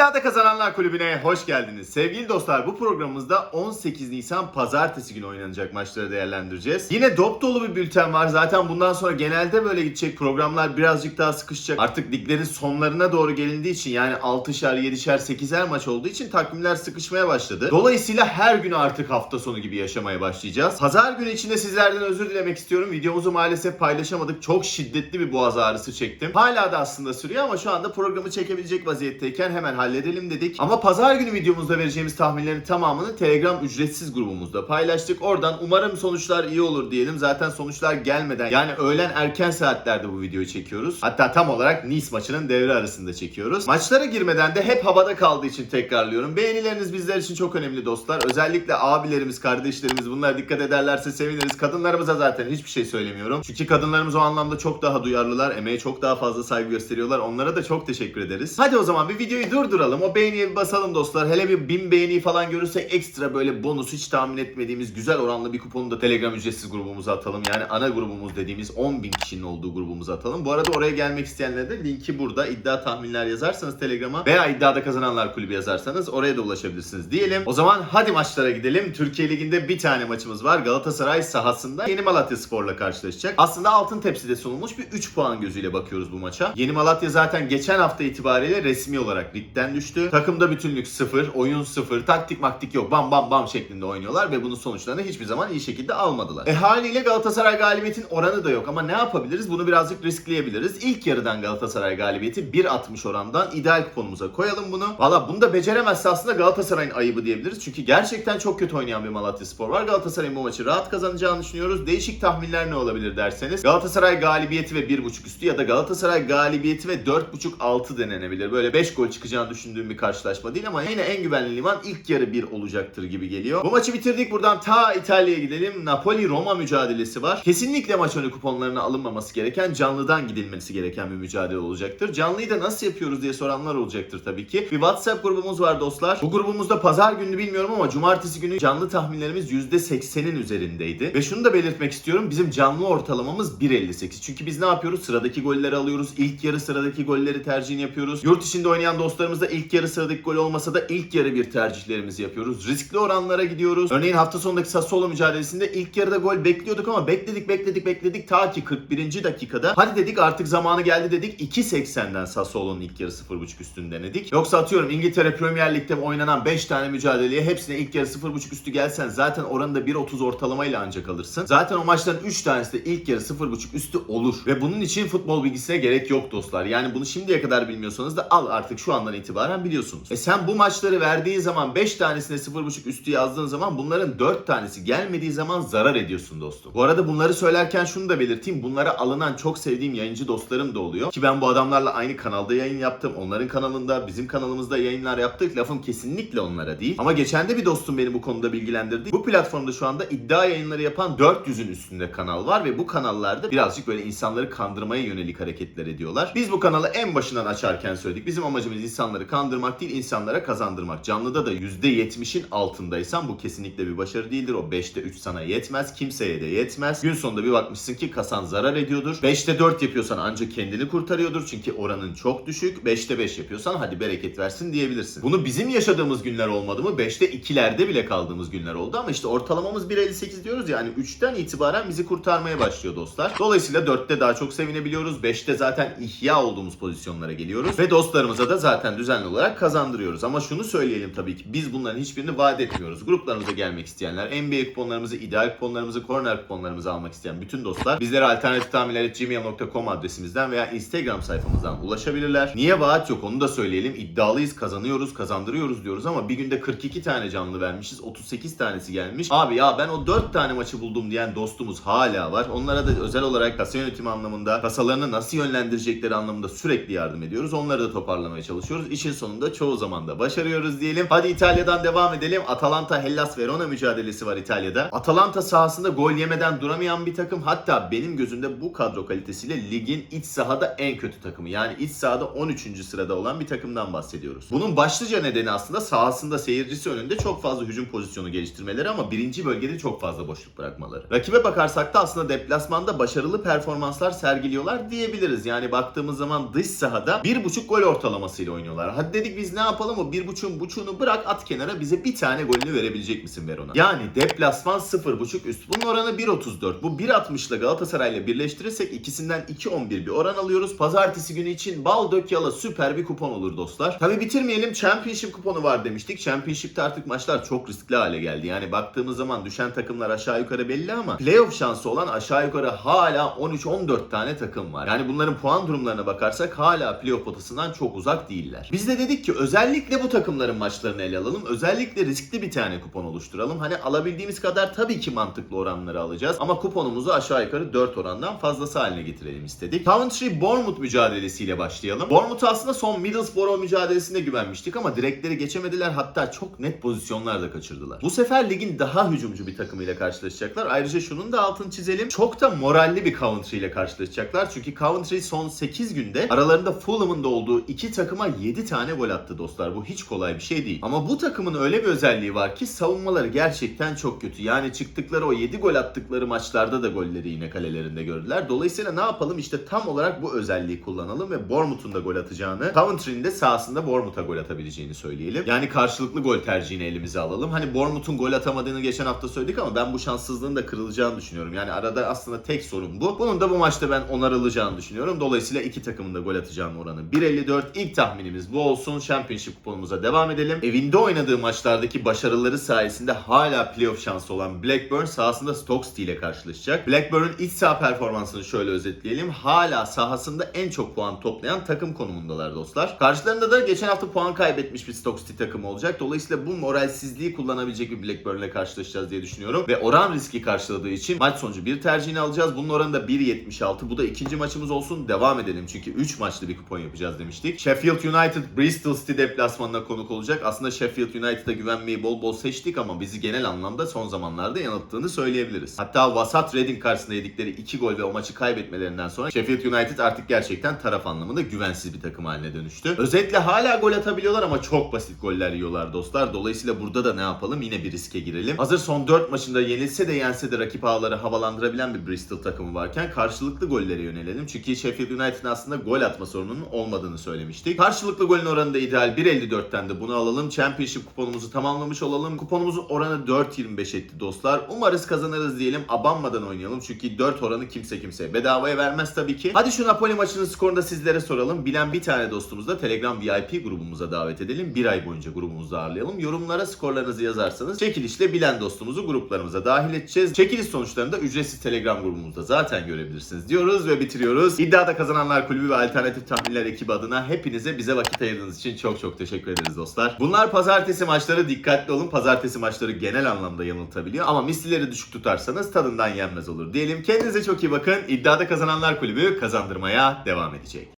İddiada Kazananlar Kulübü'ne hoş geldiniz. Sevgili dostlar bu programımızda 18 Nisan pazartesi günü oynanacak maçları değerlendireceğiz. Yine dop dolu bir bülten var. Zaten bundan sonra genelde böyle gidecek programlar birazcık daha sıkışacak. Artık liglerin sonlarına doğru gelindiği için yani 6'şer, 7'şer, 8'er maç olduğu için takvimler sıkışmaya başladı. Dolayısıyla her günü artık hafta sonu gibi yaşamaya başlayacağız. Pazar günü içinde sizlerden özür dilemek istiyorum. Videomuzu maalesef paylaşamadık. Çok şiddetli bir boğaz ağrısı çektim. Hala da aslında sürüyor ama şu anda programı çekebilecek vaziyetteyken hemen halledelim dedik. Ama pazar günü videomuzda vereceğimiz tahminlerin tamamını Telegram ücretsiz grubumuzda paylaştık. Oradan umarım sonuçlar iyi olur diyelim. Zaten sonuçlar gelmeden yani öğlen erken saatlerde bu videoyu çekiyoruz. Hatta tam olarak Nice maçının devre arasında çekiyoruz. Maçlara girmeden de hep havada kaldığı için tekrarlıyorum. Beğenileriniz bizler için çok önemli dostlar. Özellikle abilerimiz, kardeşlerimiz bunlara dikkat ederlerse seviniriz. Kadınlarımıza zaten hiçbir şey söylemiyorum. Çünkü kadınlarımız o anlamda çok daha duyarlılar. Emeğe çok daha fazla saygı gösteriyorlar. Onlara da çok teşekkür ederiz. Hadi o zaman bir videoyu durduralım. O beğeniye bir basalım dostlar. Hele bir bin beğeni falan görürsek ekstra böyle bonus hiç tahmin etmediğimiz güzel oranlı bir kuponu da Telegram ücretsiz grubumuza atalım. Yani ana grubumuz dediğimiz 10 bin kişinin olduğu grubumuza atalım. Bu arada oraya gelmek isteyenlere de linki burada. İddia tahminler yazarsanız Telegram'a veya iddiada kazananlar kulübü yazarsanız oraya da ulaşabilirsiniz diyelim. O zaman hadi maçlara gidelim. Türkiye Ligi'nde bir tane maçımız var. Galatasaray sahasında Yeni Malatya Spor'la karşılaşacak. Aslında altın tepside sunulmuş bir 3 puan gözüyle bakıyoruz bu maça. Yeni Malatya zaten geçen hafta itibariyle resmi olarak ligden düştü. Takımda bütünlük sıfır, oyun sıfır, taktik maktik yok. Bam bam bam şeklinde oynuyorlar ve bunun sonuçlarını hiçbir zaman iyi şekilde almadılar. E haliyle Galatasaray galibiyetin oranı da yok ama ne yapabiliriz? Bunu birazcık riskleyebiliriz. İlk yarıdan Galatasaray galibiyeti 1.60 orandan ideal kuponumuza koyalım bunu. Valla bunu da beceremezse aslında Galatasaray'ın ayıbı diyebiliriz. Çünkü gerçekten çok kötü oynayan bir Malatya Spor var. Galatasaray'ın bu maçı rahat kazanacağını düşünüyoruz. Değişik tahminler ne olabilir derseniz. Galatasaray galibiyeti ve 1.5 üstü ya da Galatasaray galibiyeti ve 4.5 altı denenebilir. Böyle 5 gol çıkacağını düşündüğüm bir karşılaşma değil ama yine en güvenli liman ilk yarı 1 olacaktır gibi geliyor. Bu maçı bitirdik. Buradan ta İtalya'ya gidelim. Napoli-Roma mücadelesi var. Kesinlikle maç önü kuponlarına alınmaması gereken, canlıdan gidilmesi gereken bir mücadele olacaktır. Canlıyı da nasıl yapıyoruz diye soranlar olacaktır tabii ki. Bir WhatsApp grubumuz var dostlar. Bu grubumuzda pazar günü bilmiyorum ama cumartesi günü canlı tahminlerimiz %80'in üzerindeydi. Ve şunu da belirtmek istiyorum. Bizim canlı ortalamamız 1.58. Çünkü biz ne yapıyoruz? Sıradaki golleri alıyoruz. İlk yarı sıradaki golleri tercihini yapıyoruz. Yurt içinde oynayan dostlarımız da ilk yarı sıradaki gol olmasa da ilk yarı bir tercihlerimizi yapıyoruz. Riskli oranlara gidiyoruz. Örneğin hafta sonundaki Sassuolo mücadelesinde ilk yarıda gol bekliyorduk ama bekledik bekledik bekledik ta ki 41. dakikada. Hadi dedik artık zamanı geldi dedik. 2.80'den Sassuolo'nun ilk yarı 0.5 üstünü denedik. Yoksa atıyorum İngiltere Premier Lig'de oynanan 5 tane mücadeleye hepsine ilk yarı 0.5 üstü gelsen zaten oranı da 1.30 ortalamayla ancak alırsın. Zaten o maçların 3 tanesi de ilk yarı 0.5 üstü olur. Ve bunun için futbol bilgisine gerek yok dostlar. Yani bunu şimdiye kadar bilmiyorsanız da al artık şu andan itibaren biliyorsunuz. E sen bu maçları verdiği zaman 5 tanesine 0.5 üstü yazdığın zaman bunların 4 tanesi gelmediği zaman zarar ediyorsun dostum. Bu arada bunları söylerken şunu da belirteyim. Bunlara alınan çok sevdiğim yayıncı dostlarım da oluyor. Ki ben bu adamlarla aynı kanalda yayın yaptım. Onların kanalında, bizim kanalımızda yayınlar yaptık. Lafım kesinlikle onlara değil. Ama geçen de bir dostum beni bu konuda bilgilendirdi. Bu platformda şu anda iddia yayınları yapan 400'ün üstünde kanal var ve bu kanallarda birazcık böyle insanları kandırmaya yönelik hareketler ediyorlar. Biz bu kanalı en başından açarken söyledik. Bizim amacımız insanları kandırmak değil, insanlara kazandırmak. Canlıda da %70'in altındaysan bu kesinlikle bir başarı değildir. O 5'te 3 sana yetmez. Kimseye de yetmez. Gün sonunda bir bakmışsın ki kasan zarar ediyordur. 5'te 4 yapıyorsan ancak kendini kurtarıyordur. Çünkü oranın çok düşük. 5'te 5 yapıyorsan hadi bereket versin diyebilirsin. Bunu bizim yaşadığımız günler olmadı mı? 5'te 2'lerde bile kaldığımız günler oldu ama işte ortalamamız 1.58 diyoruz yani 3'ten itibaren bizi kurtarmaya başlıyor dostlar. Dolayısıyla 4'te daha çok sevinebiliyoruz. 5'te zaten ihya olduğumuz pozisyonlara geliyoruz. Ve dostlarımıza da zaten düzenli olarak kazandırıyoruz. Ama şunu söyleyelim tabii ki biz bunların hiçbirini vaat etmiyoruz. Gruplarımıza gelmek isteyenler, NBA kuponlarımızı, ideal kuponlarımızı, corner kuponlarımızı almak isteyen bütün dostlar bizlere alternatif tahminler.gmail.com adresimizden veya Instagram sayfamızdan ulaşabilirler. Niye vaat yok onu da söyleyelim. İddialıyız, kazanıyoruz, kazandırıyoruz diyoruz ama bir günde 42 tane canlı vermişiz. 38 tanesi gelmiş. Abi ya ben o 4 tane maçı buldum diyen dostumuz hala var. Onlara da özel olarak kasa yönetimi anlamında, kasalarını nasıl yönlendirecekleri anlamında sürekli yardım ediyoruz. Onları da toparlamaya çalışıyoruz. İşin sonunda çoğu zaman da başarıyoruz diyelim. Hadi İtalya'dan devam edelim. Atalanta Hellas Verona mücadelesi var İtalya'da. Atalanta sahasında gol yemeden duramayan bir takım. Hatta benim gözümde bu kadro kalitesiyle ligin iç sahada en kötü takımı. Yani iç sahada 13. sırada olan bir takımdan bahsediyoruz. Bunun başlıca nedeni aslında sahasında seyircisi önünde çok fazla hücum pozisyonu geliştirmeleri ama birinci bölgede çok fazla boşluk bırakmaları. Rakibe bakarsak da aslında deplasmanda başarılı performanslar sergiliyorlar diyebiliriz. Yani baktığımız zaman dış sahada 1.5 gol ortalamasıyla oynuyorlar. Hadi dedik biz ne yapalım o bir buçuğun buçuğunu bırak at kenara bize bir tane golünü verebilecek misin Verona? Yani deplasman 0.5 üst. Bunun oranı 1.34. Bu 1.60 ile Galatasaray'la birleştirirsek ikisinden 2.11 bir oran alıyoruz. Pazartesi günü için bal dök yala süper bir kupon olur dostlar. Tabi bitirmeyelim Championship kuponu var demiştik. Championship'te artık maçlar çok riskli hale geldi. Yani baktığımız zaman düşen takımlar aşağı yukarı belli ama playoff şansı olan aşağı yukarı hala 13-14 tane takım var. Yani bunların puan durumlarına bakarsak hala playoff potasından çok uzak değiller. Biz de dedik ki özellikle bu takımların maçlarını ele alalım. Özellikle riskli bir tane kupon oluşturalım. Hani alabildiğimiz kadar tabii ki mantıklı oranları alacağız. Ama kuponumuzu aşağı yukarı 4 orandan fazlası haline getirelim istedik. Coventry Bournemouth mücadelesiyle başlayalım. Bournemouth aslında son Middlesbrough mücadelesinde güvenmiştik ama direkleri geçemediler. Hatta çok net pozisyonlar da kaçırdılar. Bu sefer ligin daha hücumcu bir takımıyla karşılaşacaklar. Ayrıca şunun da altını çizelim. Çok da moralli bir Coventry ile karşılaşacaklar. Çünkü Coventry son 8 günde aralarında Fulham'ın da olduğu iki takıma 7 tane gol attı dostlar. Bu hiç kolay bir şey değil. Ama bu takımın öyle bir özelliği var ki savunmaları gerçekten çok kötü. Yani çıktıkları o 7 gol attıkları maçlarda da golleri yine kalelerinde gördüler. Dolayısıyla ne yapalım? İşte tam olarak bu özelliği kullanalım ve Bournemouth'un da gol atacağını, Coventry'nin de sahasında Bournemouth'a gol atabileceğini söyleyelim. Yani karşılıklı gol tercihini elimize alalım. Hani Bournemouth'un gol atamadığını geçen hafta söyledik ama ben bu şanssızlığın da kırılacağını düşünüyorum. Yani arada aslında tek sorun bu. Bunun da bu maçta ben onarılacağını düşünüyorum. Dolayısıyla iki takımın da gol atacağını oranı 1.54. İlk tahminimiz bu olsun. Championship kuponumuza devam edelim. Evinde oynadığı maçlardaki başarıları sayesinde hala playoff şansı olan Blackburn sahasında Stoke City ile karşılaşacak. Blackburn'un iç saha performansını şöyle özetleyelim. Hala sahasında en çok puan toplayan takım konumundalar dostlar. Karşılarında da geçen hafta puan kaybetmiş bir Stoke City takımı olacak. Dolayısıyla bu moralsizliği kullanabilecek bir Blackburn ile karşılaşacağız diye düşünüyorum. Ve oran riski karşıladığı için maç sonucu bir tercihini alacağız. Bunun oranı da 1.76. Bu da ikinci maçımız olsun. Devam edelim çünkü 3 maçlı bir kupon yapacağız demiştik. Sheffield United Bristol City deplasmanına konuk olacak. Aslında Sheffield United'a güvenmeyi bol bol seçtik ama bizi genel anlamda son zamanlarda yanılttığını söyleyebiliriz. Hatta vasat Reading karşısında yedikleri 2 gol ve o maçı kaybetmelerinden sonra Sheffield United artık gerçekten taraf anlamında güvensiz bir takım haline dönüştü. Özellikle hala gol atabiliyorlar ama çok basit goller yiyorlar dostlar. Dolayısıyla burada da ne yapalım? Yine bir riske girelim. Hazır son 4 maçında yenilse de yense de rakip ağları havalandırabilen bir Bristol takımı varken karşılıklı gollere yönelelim. Çünkü Sheffield United'ın aslında gol atma sorununun olmadığını söylemiştik. Karşılıklı golün oranı da ideal 1.54'ten de bunu alalım. Championship kuponumuzu tamamlamış olalım. Kuponumuzun oranı 4.25 etti dostlar. Umarız kazanırız diyelim. Abanmadan oynayalım. Çünkü 4 oranı kimse kimseye bedavaya vermez tabii ki. Hadi şu Napoli maçının skorunu da sizlere soralım. Bilen bir tane dostumuzu da Telegram VIP grubumuza davet edelim. Bir ay boyunca grubumuzda ağırlayalım. Yorumlara skorlarınızı yazarsanız çekilişle bilen dostumuzu gruplarımıza dahil edeceğiz. Çekiliş sonuçlarını da ücretsiz Telegram grubumuzda zaten görebilirsiniz diyoruz ve bitiriyoruz. İddiada Kazananlar Kulübü ve Alternatif Tahminler ekibi adına hepinize bize vakit ayırdığınız için çok çok teşekkür ederiz dostlar. Bunlar pazartesi maçları dikkatli olun. Pazartesi maçları genel anlamda yanıltabiliyor ama mislileri düşük tutarsanız tadından yenmez olur diyelim. Kendinize çok iyi bakın. İddiada Kazananlar Kulübü kazandırmaya devam edecek.